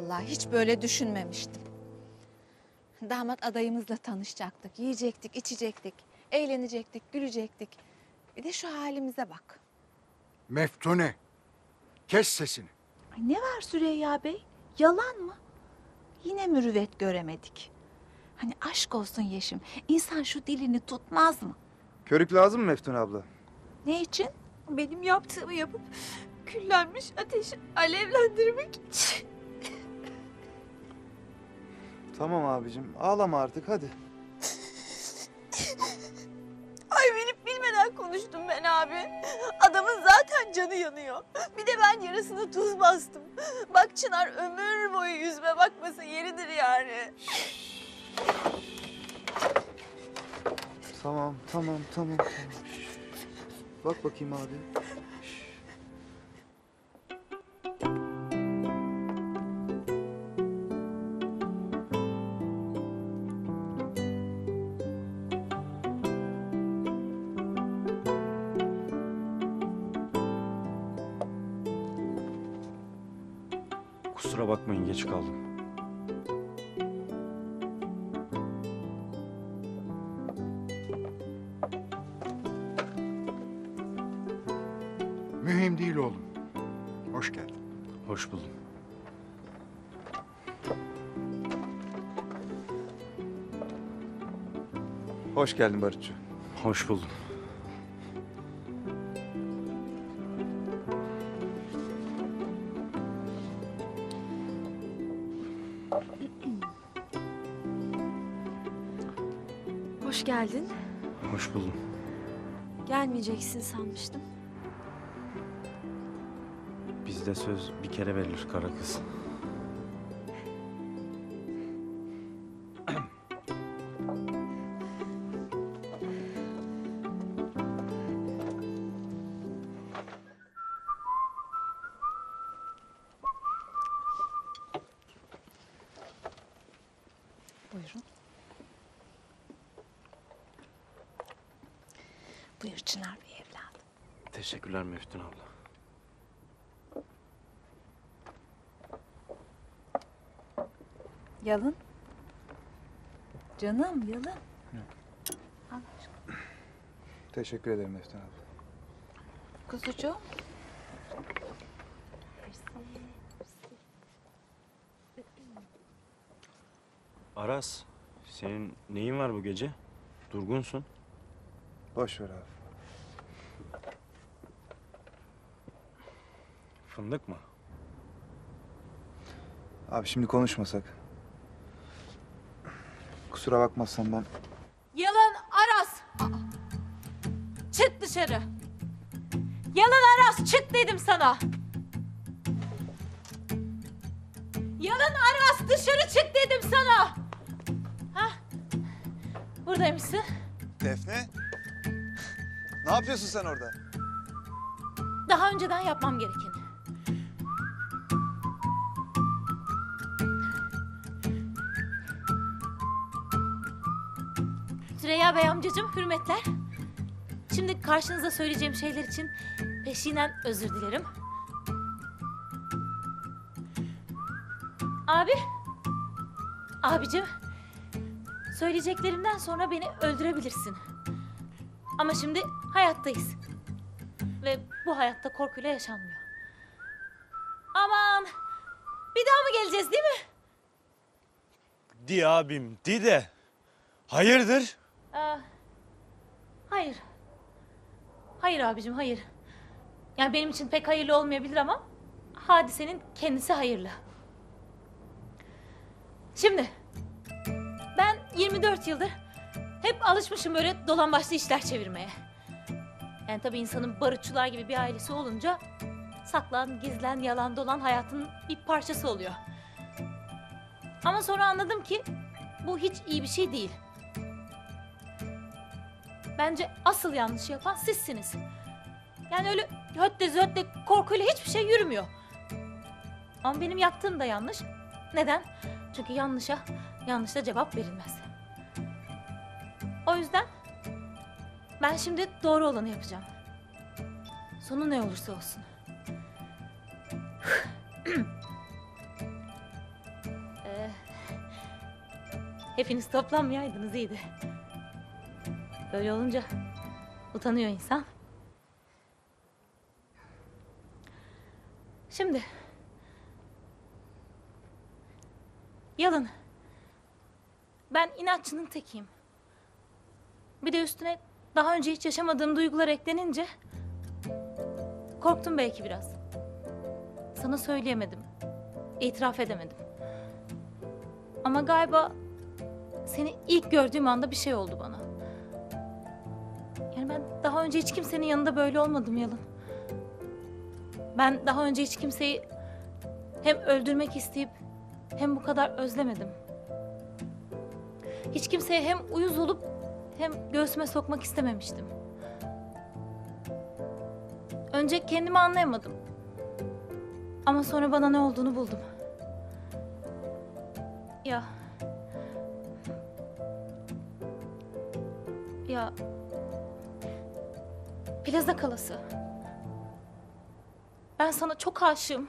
Vallahi hiç böyle düşünmemiştim. Damat adayımızla tanışacaktık, yiyecektik, içecektik, eğlenecektik, gülecektik. Bir de şu halimize bak. Meftune. Kes sesini. Ay ne var Süreyya Bey? Yalan mı? Yine mürüvvet göremedik. Hani aşk olsun Yeşim. İnsan şu dilini tutmaz mı? Körük lazım mı Meftun abla? Ne için? Benim yaptığımı yapıp küllenmiş ateşi alevlendirmek için. Tamam abicim ağlama artık hadi. Ay bilip bilmeden konuştum ben abi. Adamın zaten canı yanıyor. Bir de ben yarısına tuz bastım. Bak Çınar ömür boyu yüzme bakmasa yeridir yani. Tamam tamam tamam tamam. Bak bakayım abi. Kusura bakmayın geç kaldım. Mühim değil oğlum. Hoş geldin. Hoş buldum. Hoş geldin Barutçu. Hoş buldum. Hoş geldin. Hoş buldum. Gelmeyeceksin sanmıştım. Bizde söz bir kere verilir kara kız. Buyurun. Buyur Çınar Bey evladım. Teşekkürler Meftun abla. Yalın. Canım yalın. Al aşkım. Teşekkür ederim Meftun abla. Kuzucuğum. Aras, senin neyin var bu gece? Durgunsun. Boş ver abi. Fındık mı? Abi şimdi konuşmasak. Kusura bakmazsan ben Yalan Aras. Çık dışarı. Yalan Aras çık dedim sana. Yalan Aras dışarı çık dedim sana. Hah. Buradaymışsın. Defne? Ne yapıyorsun sen orada? Daha önceden yapmam gerekeni. Süreyya Bey amcacığım hürmetler. Şimdi karşınıza söyleyeceğim şeyler için peşinen özür dilerim. Abi. Abicim. Söyleyeceklerimden sonra beni öldürebilirsin. Ama şimdi hayattayız. Ve bu hayatta korkuyla yaşanmıyor. Aman! Bir daha mı geleceğiz değil mi? Di abim, di de. Hayırdır? Aa, hayır. Hayır abicim hayır. Yani benim için pek hayırlı olmayabilir ama hadisenin kendisi hayırlı. Şimdi ben 24 yıldır hep alışmışım böyle dolan başlı işler çevirmeye. Yani tabii insanın barutçular gibi bir ailesi olunca saklan, gizlen, yalan dolan hayatın bir parçası oluyor. Ama sonra anladım ki bu hiç iyi bir şey değil. Bence asıl yanlışı yapan sizsiniz. Yani öyle hötte zötte korkuyla hiçbir şey yürümüyor. Ama benim yaptığım da yanlış. Neden? Çünkü yanlışa yanlışla cevap verilmez. O yüzden ben şimdi doğru olanı yapacağım. Sonu ne olursa olsun. Hepiniz toplanmayaydınız iyiydi. Böyle olunca utanıyor insan. Şimdi Yalın. Ben inatçının tekiyim. Bir de üstüne daha önce hiç yaşamadığım duygular eklenince korktum belki biraz. Sana söyleyemedim. İtiraf edemedim. Ama galiba seni ilk gördüğüm anda bir şey oldu bana. Yani ben daha önce hiç kimsenin yanında böyle olmadım Yalın. Ben daha önce hiç kimseyi hem öldürmek isteyip hem bu kadar özlemedim. Hiç kimseye hem uyuz olup hem göğsüme sokmak istememiştim. Önce kendimi anlayamadım. Ama sonra bana ne olduğunu buldum. Ya. Ya. Plaza kalası. Ben sana çok aşığım.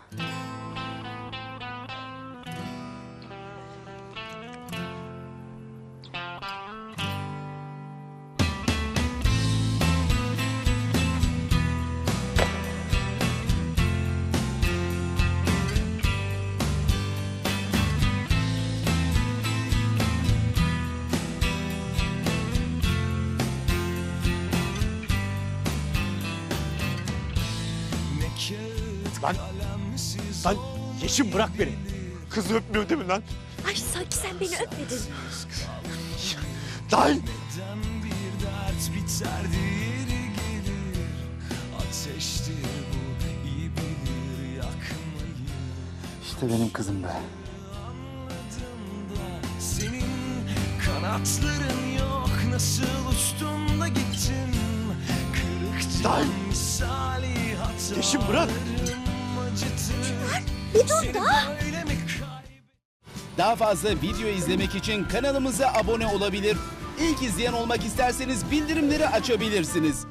Lan, lan Yeşim bırak beni. Kız öpmüyor değil mi lan? Ay sanki sen beni öpmedin. Lan! bir dert biter diğeri gelir Ateştir bu iyi bilir yakmayı İşte benim kızım be. Senin kanatların yok nasıl uçtun da gittin Kırık Lan! Yeşim bırak! acıtır Bir dur da. Daha fazla video izlemek için kanalımıza abone olabilir. İlk izleyen olmak isterseniz bildirimleri açabilirsiniz.